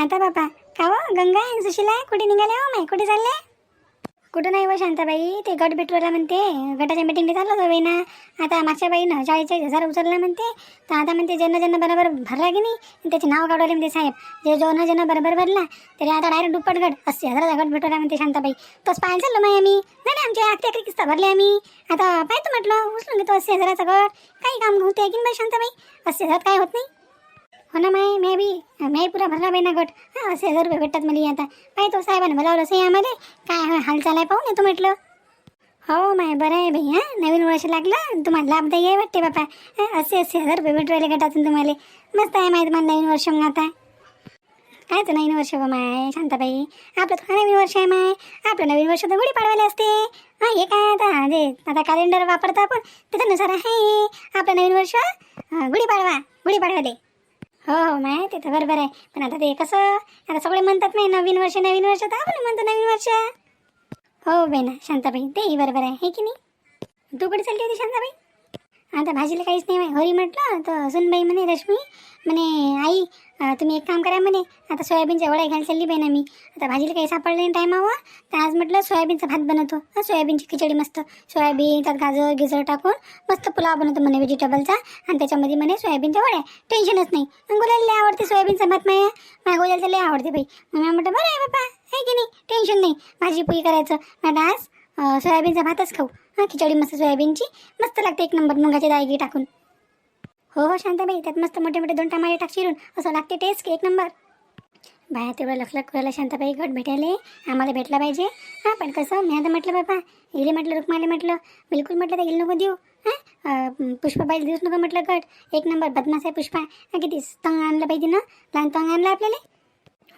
आता बापा का हो? गंगा आणि सुशिला कुठे निघाले हो माय कुठे चालले? कुठं नाही व शांताबाई ते गट भेटवायला म्हणते. गटाच्या मिटिंगला चाललो होतो ना आता मागच्या बाईनं चाळीस हजार उचलला म्हणते. तर आता म्हणते ज्यांना ज्यांना बरोबर भरला की नाही आणि त्याचे नाव काढवले म्हणते साहेब. जे ज्यांना ज्यांना बरोबर भरला तरी आता डायरेक्ट दुप्पट गट अस्सी हजाराचा गट भेटवला म्हणते शांताबाई. तोच पाहायला चाललो माय आम्ही. नाही आमच्या आखरी किस्ता भरले आम्ही. आता पाहतो म्हटलं उचलून घेतो अस्सी हजाराचा गट. काही काम होते की नाही बाई शांताबाई? अस्सी हजारात काय होत नाही? हो ना माय मी बी मी पुरा भरला बाई ना गट. हां असे हजार रुपये भेटतात मला आता. पाहतो साहेबांना बोलावलं असं यामध्ये काय हालचाल आहे पाहून येतो म्हटलं. हो माय बरं आहे बाई हां नवीन वर्ष लागलं तुम्हाला लाभदायी आहे वाटते बापा. असे असे हजार रुपये भेटू राहिले गटातून तुम्हाला. मस्त आहे माहीत मला नवीन वर्ष मग आता. काय तर नवीन वर्ष बा माय शांताबाई? आपलं थोडं नवीन वर्ष आहे माय आपलं नवीन वर्ष तर गुढी पाडवायला असते. हां हे काय आता जे आता कॅलेंडर वापरतो आपण त्याच्यानुसार आहे. आपलं नवीन वर्ष अं, गुढीपाडवा दे. हो हो माय ते तर बरोबर आहे. पण आता ते कसं आता सगळे म्हणतात नाही नवीन वर्ष नवीन वर्ष तर आपण म्हणतो नवीन वर्ष. हो बेना शांताबाई तेही बरोबर आहे हे की नाही? तू कुठे चालली होती शांताबाई? आता भाजीला काहीच नाही माय घरी म्हटलं तर सुनबाई म्हणे रश्मी म्हणे आई तुम्ही एक काम करा म्हणे आता सोयाबीनच्या वड्या घ्यायला चालली बाई ना मी आता भाजीला काही सापडलं नाही टायमावर तर आज म्हटलं सोयाबीनचा भात बनवतो सोयाबीनची खिचडी मस्त सोयाबीन त्यात गाजर गिजर टाकून मस्त पुलाव बनवतो म्हणे व्हेजिटेबलचा आणि त्याच्यामध्ये म्हणे सोयाबीनच्या वड्या टेन्शनच नाही गोल्याला लय आवडते सोयाबीनचा भात माया माझ्या गोल्याला तर लय आवडते बाई मग म्हटलं बरं आहे बापा आहे की नाही टेन्शन नाही भाजी पोळी करायचं म्हटलं आज सोयाबीनचा भातच खाऊ. हां खिचडी मस्त सोयाबीनची. मस्त लागते एक नंबर मुगाची दायगी टाकून. हो हो शांताबाई त्यात मस्त मोठे मोठे दोन टमाटे टाक चिरून असं लागते टेस्ट एक नंबर. बाया तेवढं लखलख करायला शांताबाई गट भेटायले. आम्हाला भेटला पाहिजे. हां पण कसं मी आता म्हटलं बाबा इले म्हटलं रुक्माले म्हटलं बिलकुल म्हटलं तर इल नको देऊ. हां पुष्पाबाई देऊच नको म्हटलं गट एक नंबर बदमाश आहे पुष्पा. किती तंग आणलं पाहिजे ना? लहान तंग आणलं आपल्याला?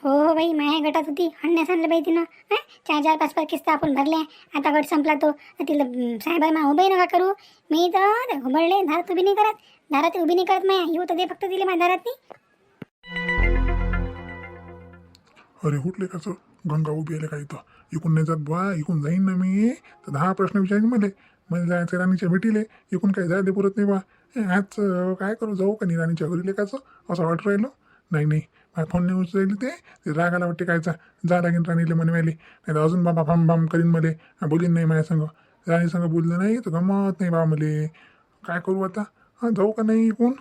हो हो बाई माया गटात होती. हंड्यास आणलं बाई तिनं. हां? चार चार पाच पाच किस्ता आपण भरल्या. आता गट संपला तो. तिला साहेबा मा उभे नका करू. मी तर घुबडले दारात उभी नाही करत. दारात उभी नाही करत माया. येऊ तर दे फक्त दिले माझ्या दारात अरे कुठले कसं गंगा उभी आले काय इथं? इकून नाही जात बुवा. इकून जाईन ना मी. तर दहा प्रश्न विचारेन मला. मला जायचं राणीच्या भेटीले. इकून काय जायला पुरत नाही बा आज काय करू? जाऊ का नाही राणीच्या घरी लेखाचं असं वाटू राहिलं? नाही नाही. माझ्या फोन नाही उचलली ते. ते राग आला वाटते कायचा जा लागेल राणीले म्हणे मला नाही तर अजून बाबा फाम फाम करीन मले. बोलीन नाही माझ्या संग. राणी संग बोललं नाही तर गमत नाही बा मले. काय करू आता? हां जाऊ का नाही इकून?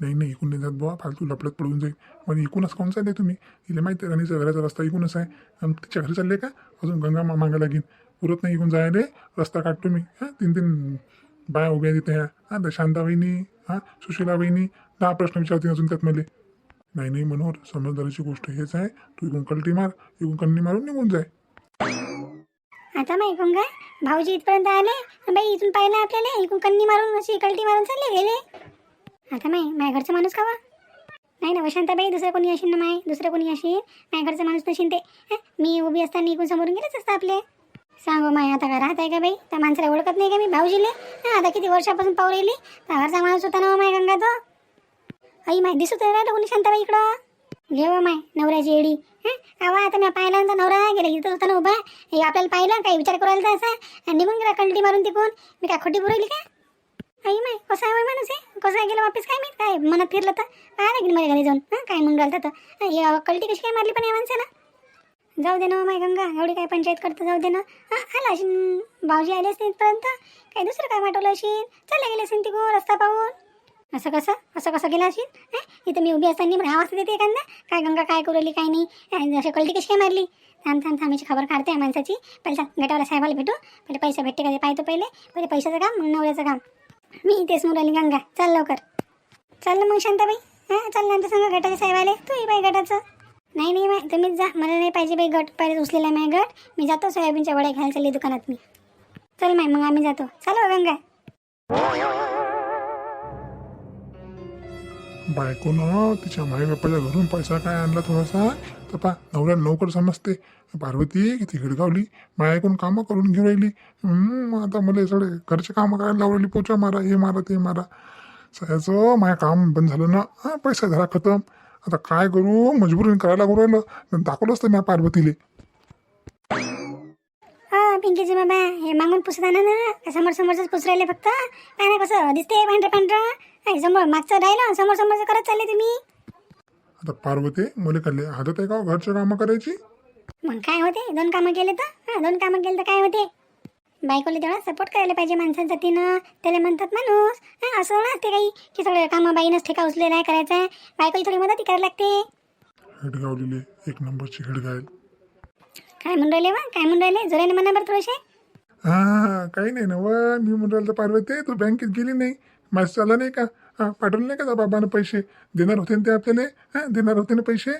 नाही नाही इकून नाही जात बुवा. फालतू लपडत पडून जाईल. मग इकूनच कोण चालले तुम्ही? तिला माहिती आहे राणीचा घराचा रस्ता इकूनच आहे. आणि तिच्या घरी चालले का? अजून गंगा मा मागा लागेल पुरत नाही इकून जायले. रस्ता काढतो मी हां तीन तीन बाया उभ्या तिथे ह्या हां तर शांता वहिनी हां सुशीला वहिनी दहा प्रश्न विचारतील अजून त्यात मला. नाही नाही मनोहर समजदारीची गोष्ट हेच आहे. तू इकून कलटी मार इकून कन्नी मारून निघून जाय. आता माही काय भाऊजी इथपर्यंत आले. बाई इथून पाहिलं आपल्याला. इकडून कन्नी मारून अशी कलटी मारून चालले गेले. आता माय माझ्या घरचा माणूस खावा. नाही ना वशांताबाई दुसरं कोणी असेल ना माय? दुसरं कोणी असेल माझ्या घरचा माणूस नसेल ते. मी उभी असताना इकडून समोरून गेलेच असतं आपले. सांगू माय आता काय राहत आहे का बाई? त्या माणसाला ओळखत नाही का मी भाऊजीले. आता किती वर्षापासून पाहू राहिली त्या घरचा माणूस होता ना हो माय गंगा तो आई माय दिसत राहिलं कोणी शांताबाई इकडं. घेवा माय नवऱ्याची एडी. हं? आवा आता मी पाहिला नवरा गेला इथं होता ना उभा हे आपल्याला पाहिलं काही विचार करायला तर असा. आणि निघून गेला कंटी मारून तिकून मी काय खोटी पुरवली का? आई माय कसा आहे माणूस आहे कसा आहे गेला वापस? काय माहीत काय? मनात फिरलं तर. पाहा लागेल माझ्या घरी जाऊन. हां? काय म्हणून राहिलं तर. हं, कल्टी कशी काय मारली पण या माणसाला जाऊ दे ना माय गंगा एवढी काय पंचायत करतं जाऊ दे ना. हां आला अशी भाऊजी आले असते इथपर्यंत. काय दुसरं काय वाटवलं अशी चालले गेले असेल तिकून रस्ता पाहून. असं कसं? असं कसं गेलं असेल? हं? इथं मी उभी असताना मला आवाज देते एखादा? काय गंगा काय करू काय नाही? असे अशी कशी काय मारली? थांब थांब थांबायची खबर काढते आहे माणसाची. पहिले गटावाला साहेबाला भेटू. पहिले पैसे भेटते का ते पाहतो पहिले. पहिले पैशाचं काम मग नवऱ्याचं काम. मी इथेच म्हणून गंगा. चाल लवकर. चाललं मग शांताबाई. हां? चाल नंतर सांगा गटाचे साहेब आले तू बाई गटाचं. नाही नाही बाई तुम्हीच जा. मला नाही पाहिजे बाई गट. पहिले उचलेला आहे माझ्या गट. मी जातो सोयाबीनच्या वड्या घ्यायला चालली दुकानात मी. चल माय मग आम्ही जातो. चालू हो, गंगा. बायकोनं तिच्या माई बापाच्या घरून पैसा काय आणला थोडासा? तर पा नवऱ्याला लवकर समजते. पार्वती किती हिडगावली माया ऐकून कामं करून घेऊन राहिली. आता मला सगळे घरचे कामं करायला लावलेली. पोचा मारा हे मारा ते मारा. सगळ्याचं माझं काम बंद झालं ना. पैसा झाला खतम. आता काय करू? मजबुरीने करायला लागू राहिलं. दाखवलंच तर मी पार्वतीले. पिंकीजी बाबा हे मागून पुसत आणा ना समोर समोरच पुस राहिले फक्त. काय ना कसं दिसते पांढरं पांढरं. समोर मागचं राहिलं समोर समोरचं करत चालले तुम्ही. आता पार्वती मला काय आदत आहे का हो घरच्या कामं करायची? मग काय होते? दोन कामं केले तर? हा दोन कामं केले तर काय होते? बायकोला तेवढा सपोर्ट करायला पाहिजे माणसांच्या तिनं त्याला म्हणतात माणूस हा असं नसते काही की सगळे कामं बाईनंच ठेका उचलेला आहे करायचा. बायकोला थोडी मदत करायला लागते. हेडगावलेले एक नंबरची हेडगायल काय म्हणून राहिले वा? काय म्हणून राहिले? जोराने म्हणा बरं थोडेसे. हा काही नाही ना व मी म्हणून राहिलो तर पार्वती तू बँकेत गेली नाही. माझं चाललं नाही का? हा पाठवले नाही का त्या बाबानं पैसे? देणार होते ना ते आपल्याला? हा देणार होते ना पैसे?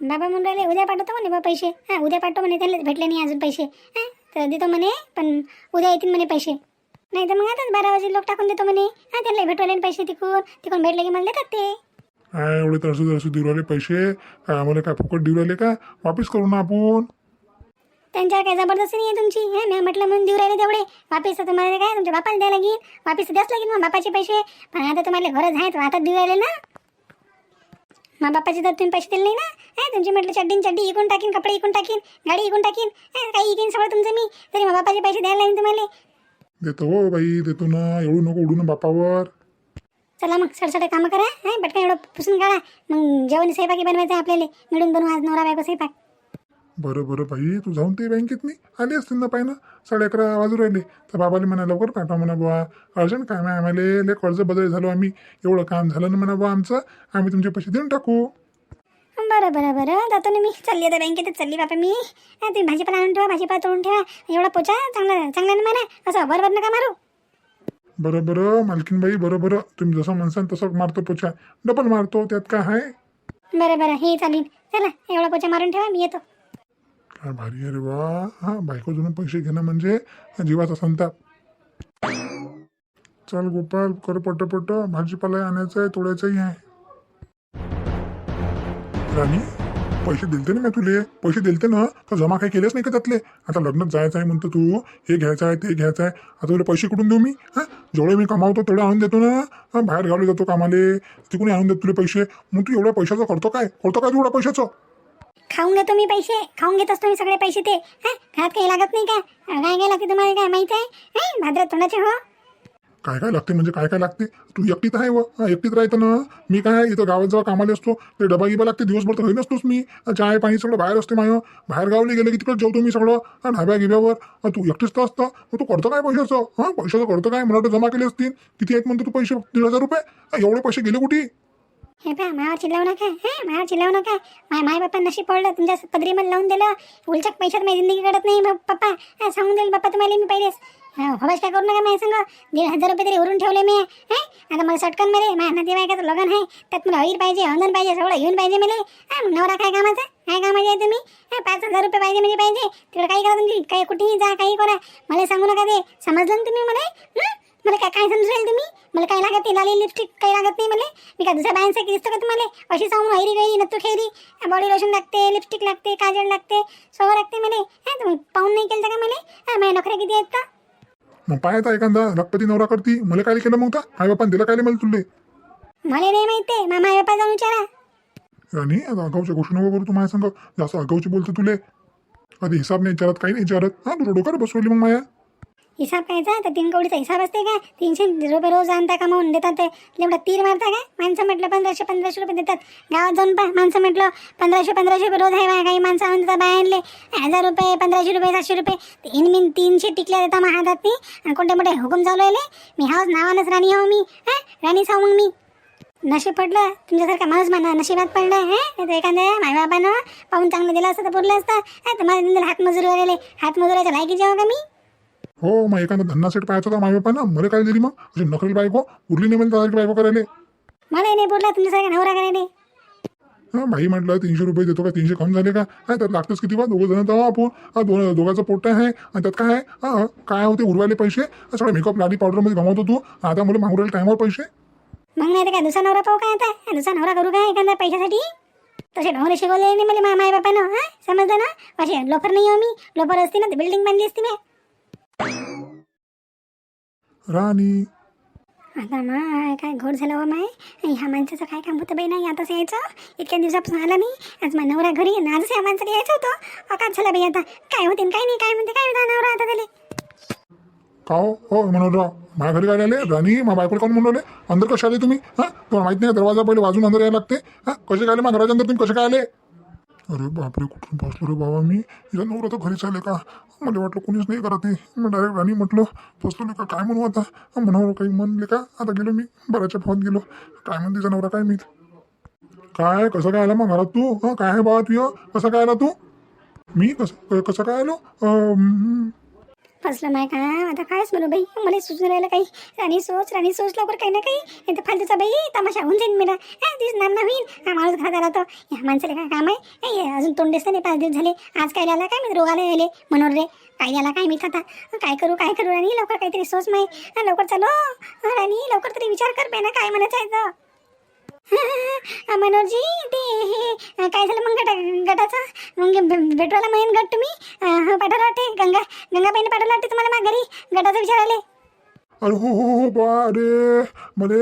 बाबा म्हणून राहिले उद्या पाठवतो म्हणे बा पैसे. हा उद्या पाठवतो म्हणे त्याला भेटले नाही अजून पैसे. हा तर देतो म्हणे पण उद्या येतील म्हणे पैसे. नाही तर मग आताच बारा वाजे लोक टाकून देतो म्हणे. हा त्यांना भेटवले ना पैसे तिकून. तिकून भेटले की मला देतात ते. काय एवढे तरसू तरसू देऊ राहिले पैसे. काय आम्हाला काय फुकट देऊ राहिले का? वापिस करू ना आपण. त्यांच्यावर काय जबरदस्ती नाही आहे तुमची हे? मी म्हटलं म्हणून देऊ राहिले तेवढे. वापिस तर तुम्हाला काय तुमच्या बापाला द्यायला लागेल. वापिस द्याच लागेल मग बापाचे पैसे. पण आता तुम्हाला गरज आहेत आता देऊ राहिले ना. मग बापाचे तर तुम्ही पैसे दिले नाही ना? हे? तुमची म्हटलं चड्डीन चड्डी इकून टाकीन कपडे इकून टाकीन गाडी इकून टाकीन. हे, काही इकीन सगळं तुमचं मी. तरी मग बापाचे पैसे द्यायला लागेल तुम्हाला. देतो हो बाई देतो ना. एवढं नको उडू ना बापावर. चला मग सडसडे कामं करा. हे? पटकन एवढं पुसून काढा. मग जेवण स्वयंपाकी बनवायचं आहे आपल्याला. मिळून बनवू आज नवरा बायको स्वयंपाक. बरं बरं बाई तू जाऊन ते बँकेत नाही आली असतील ना पाय ना. साडे अकरा वाजू राहिले. तर बाबाला म्हणा लवकर पाठवा म्हणा बुवा. अर्जंट काम आहे आम्हाला. लय कर्ज बदल झालो आम्ही. एवढं काम झालं ना म्हणा बुवा आमचं. आम्ही तुमचे पैसे देऊन टाकू. बरं बरं बरं. जातो ना मी. चालली आता बँकेतच चालली बापा मी. हा, तुम्ही भाजीपाला आणून ठेवा भाजीपाला तोडून ठेवा. एवढा पोचा चांगला चांगल्यानं म्हणा. असं बरोबर नका मारू. बरं बरं. मालकीनबाई बरं बरं. तुम्ही जसं म्हणसान तसं मारतो पोचा. डबल मारतो त्यात काय आहे? बरं बरं. हे चालेल. चला एवढा पोचा मारून ठेवा मी येतो. काय भारी आहे रे वा. हा बायको जुनं पैसे घेणं म्हणजे जीवाचा संताप चल गोपाल कर पटपट. भाजीपाला आणायचं आहे तोडायचंही आहे. राणी पैसे दिलते ना मी तुले? पैसे दिलते ना? तर जमा काही केलेच नाही का त्यातले? आता लग्नात जायचं आहे म्हणतो तू. हे घ्यायचं आहे ते घ्यायचं आहे. आता तुला पैसे कुठून देऊ मी? हां? जेवढे मी कमावतो तेवढे आणून देतो ना? बाहेर गावले जातो कामाले. तिकडून आणून देतो तुला पैसे. मग तू एवढ्या पैशाचं करतो काय? करतो काय तू एवढ्या पैशाचं? खाऊन घेतो मी पैसे खाऊन घेत असतो मी सगळे पैसे ते. हा घरात काही लागत नाही का? काय काय लागते तुम्हाला काय माहिती आहे? हा भाद्रात तोंडाचे हो. काय काय लागते म्हणजे काय काय लागते? तू एकटीत आहे व? हा, एकटीत राहतं ना? मी काय इथं गावात जेव्हा कामाला असतो ते डबा गिबा लागते दिवसभर तर घरी नसतोच मी. चाय पाणी सगळं बाहेर असते माझं बाहेर गावले गेले की तिकडे जेवतो मी सगळं. हा, ढाब्या गिब्यावर. हा, तू एकटीच तर असतं. मग तू करतो काय पैशाचं? हां पैशाचं करतो काय? मला वाटतं जमा केले असतील. किती आहेत म्हणतो तू पैसे? दीड हजार रुपये? हा, एवढे पैसे गेले कुठे? हे पहा मायावर चिल्लावू नका. हे मायावर चिल्लावू नका. माय माय बाप्पा नशीब पडलं तुमच्या पदरी मला लावून दिलं. उलचक पैशात माझी जिंदगी काढत नाही पप्पा हा, सांगून देईल बाप्पा तुम्हाला मी पहिलेच. हवाश काय करू नका माझ्या सांग. दीड हजार रुपये तरी उरून ठेवले मी. हे आता मला सटकनमध्ये माझ्या नातेवाईकाचं लग्न आहे. त्यात मला अहीर पाहिजे हंदन पाहिजे सगळं येऊन पाहिजे मला. हा, नवरा काय कामाचा? काय कामाचे आहे तुम्ही? हा, पाच हजार रुपये पाहिजे म्हणजे पाहिजे. तिकडे काही करा तुमची काही कुठेही जा काही करा. मला सांगू नका ते. समजलं ना तुम्ही मला? मला काय काय समजू राहील तुम्ही? मला काय लागत नाही लाली लिपस्टिक काही लागत नाही मला. मी काय दुसऱ्या बायांसारखी दिसतो का तुम्हाला? अशी सांगून हैरी गैरी नत्तू खेरी बॉडी लोशन लागते लिपस्टिक लागते काजळ लागते सगळं लागते मला. हा तुम्ही पाहून नाही केलं का मला? हा माझ्या नोकऱ्या किती आहेत का मग पाहायचा एखादा लखपती नवरा करती. मला काय केलं मग आई बापा दिलं काय मला तुले? मला नाही माहिती मामा आई बापा जाऊन विचारा राणी आता अगाऊच्या गोष्टी नको करू तू माझ्या संग. जास्त अगाऊची बोलतो तुले. कधी हिसाब नाही विचारत काही नाही विचारत. हा तू डोकर बसवली मग माया. हिसाब कायचा तर तीन कवडीचा हिसाब असते का तीनशे रुपये रोज आणता कमावून देतात ते. एवढा तीर मारता का माणसं म्हटलं पंधराशे पंधराशे रुपये देतात. गावात जाऊन पा माणसं म्हटलं पंधराशे पंधराशे रुपये रोज आहे बा काही माणसं आणून देतात बाय आणले. हजार रुपये पंधराशे रुपये सातशे रुपये. तीन मी तीनशे टिकल्या देता मग हातात मी आणि कोणते मोठे हुकूम चालू आहे मी हाच नावानंच राणी हो मी. हा? राणीच हो मग मी. नशीब पडलं. तुमच्यासारखा माणूस म्हणा नशिबात पडलं हे? तर एखाद्या मायबापानं पाहून चांगलं दिलं असतं तर पुरलं असतं. हा तर माझ्या हात मजुरी वगैरे हात मजुराच्या लायकीचे का मी? हो मग एखादा धन्ना सेट पाहायचा होता माझ्या बापानं मला काय दिली मग? अशी नकली बायको उरली नाही मला दादाची बायको करायला. मला नाही पुरला तुमच्यासारखा नवरा करायला. हा बाई म्हटलं तीनशे रुपये देतो का? तीनशे कम झाले का? हा त्यात लागतेच किती बा? दोघं जण तेव्हा आपण हा दोन दोघाचं पोट आहे. आणि त्यात काय आहे? हा काय होते? उरवायले पैसे. सगळं मेकअप लादी पावडरमध्ये गमावतो तू. आता मला मागू राहिले टायमावर पैसे. मग नाही तर काय दुसरा नवरा पाहू काय आता? हा, दुसरा नवरा करू काय एखाद्या पैशासाठी? तसे ढोंगरे शिकवले नाही मला माय बापानं हा? समजलं ना? असे लोफर नाही हो मी लोफर असते ना बिल्डिंग बांधली असती मी. राणी. आता माय काय घोड झालं हो माय? ह्या माणसाचं काय काम होतं बाई नाही? आताच यायचं? इतक्या दिवसापासून आला नाही आज माझा नवरा घरी आहे आजच या माणसाला यायचं होतं? अकाच झाला बाई आता. काय होते काय नाही? काय म्हणते? काय होता नवरा आता त्याला का हो? हो मनोहरराव. माझ्या घरी काय आले? राणी मा बायकोला कोण म्हणून आले अंदर कसे आले तुम्ही? हां? तुम्हाला माहीत नाही दरवाजा पहिले वाजून अंदर यायला लागते. हां? कसे काय आले? माझ्या घराच्या अंदर तुम्ही कसे काय आले? अरे बापरे कुठून बसलो रे बाबा मी? हिला नवरा तर घरीच आले का? मला वाटलं कोणीच नाही करत ते मग डायरेक्ट राणी म्हटलं फसलो का? काय म्हणू आता? म्हणावं काही म्हणले का? आता गेलो मी बऱ्याच्या फोन गेलो. काय म्हणते नवरा काय मी काय? कसं काय आला मग घरात तू? हां काय आहे बाबा तू कसं काय आला तू? मी? कसं? कसं काय आलो? फसलं नाही का? आता कायच म्हणू बाई? मला सुचून राहिलं काही. राणी सोच राणी सोच लवकर काही ना काही. नाही तर फालतूचा बाई तमाशा होऊन जाईन मेरा हा नाम ना होईल हा माणूस घरात आला तो. ह्या माणसाला काय काम आहे? ए, हे अजून तोंड दिसतं नाही पाच दिवस झाले. आज काय आला काय? मी रोगाला यायले. म्हणून रे काय आला काय मी आता? काय करू काय करू? राणी लवकर काहीतरी सोच माही लवकर चालो. राणी लवकर तरी विचार कर बे ना काय म्हणायचं आहे मनोजी ते हे काय झालं मग गटा गटाचं? मग भेटवायला म्हणेन गट तुम्ही? हो, पाठवला वाटते. गंगा गंगाबाईने पाठवला वाटते तुम्हाला मग घरी? गटाचं विचारायले अरे हो हो हो बा अरे. मले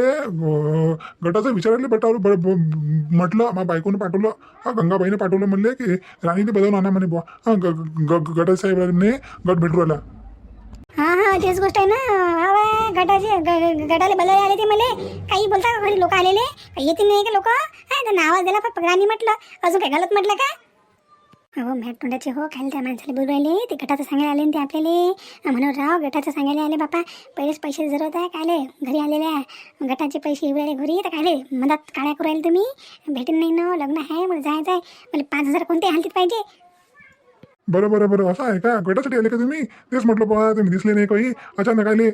गटाचं विचारायला पाठवलं म्हटलं मा बायकोनं पाठवलं. हा गंगाबाईने पाठवलं म्हणले की राणीने बदलून आणा म्हणे बुवा. हा ग ग- गटा साहेबांनी गट भेटू आला तेच गोष्ट आहे ना. हवा गटाचे ग- गटाले आले ते मला. काही बोलता का? घरी लोक आलेले? काही येतील नाही का लोक? हा त्यांना आवाज दिला फक्त राणी म्हटलं. अजून काही गलत म्हटलं का? हो मॅट तोंडाचे हो खाली त्या माणसाला बोलू राहिले ते गटाचं सांगायला आले ते आपल्याला. म्हणून राव गटाचं सांगायला आले बापा. पहिलेच पैसे जरूरत आहे कायले? घरी आलेल्या. गटाचे पैसे येऊ राहिले घरी तर कायले? मधात काळ्या करू राहिले तुम्ही? भेटेन नाही ना लग्न आहे मला जायचं आहे मला पाच हजार कोणते हालतीत पाहिजे? बरं बरं बरं. असं आहे का? गटासाठी आले का तुम्ही? तेच म्हटलं बा तुम्ही दिसले नाही काही. अचानक आले.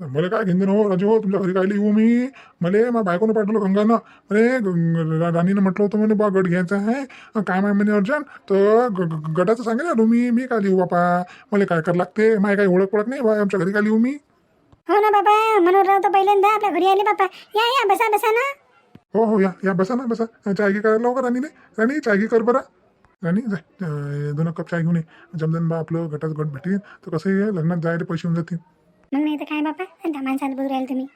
मला काय घेऊन हो राजू? हो तुमच्या घरी कायले येऊ मी? मले मा बायकोनं पाठवलं गंगानं. ग- राणीनं म्हटलं होतं म्हणे बा गट घ्यायचा आहे. काम आहे म्हणे अर्जंट तर गटाचं सांगेल आलो मी मी काय लिहू बापा? मला काय करावं लागते? माय काही ओळख पडत नाही? बा आमच्या घरी काय लिहू मी? हो ना बाबा म्हणून राव तर पहिल्यांदा आपल्या घरी आले बापा. या या बसा बसा ना. हो हो या या बसा ना बसा. चाय घे करायला लावू का राणीने राणी चाय घे कर बरं. जाय अं, दोन कप चाय घेऊन ये. जमदन बा आपलं गटाचं गट भेटेल. तर कसं आहे लग्नात जायला पैसे होऊन जातील. मग नाही तर काय बापा? त्या माणसाला बोलू राहिले तुम्ही.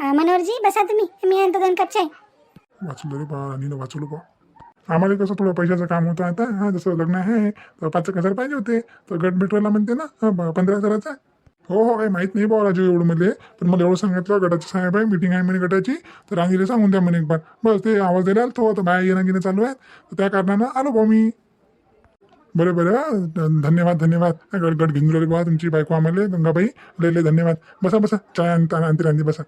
अं, मनोहरजी बसा तुम्ही. मी आणतो दोन कप चाय वाचलं रे बा राणीनं वाचवलं बा. आम्हाला कसं थोडं पैशाचं काम होतं आता. हा जसं लग्न आहे तर पाच एक हजार पाहिजे होते. तर गट भेटवायला म्हणते ना हा, ब- पंधरा हजाराचा. हो हो काही माहीत नाही बा राजू एवढं मध्ये पण मला एवढं सांगितलं गटाचं साहेब आहे मिटिंग आहे म्हणे गटाची. तर राणीला सांगून द्या म्हणे एक बार. बस ते आवाज द्यायला आलतो तर बाया येणं घेणं चालू आहे तर त्या कारणानं आलो बा मी. बरं बरं. ध- धन्यवाद धन्यवाद. गड गड घेऊन राहिले बा तुमची बायको आम्हाला. गंगाबाई लय लय धन्यवाद. बसा बसा. चाय आणता आणते रांधी बसा.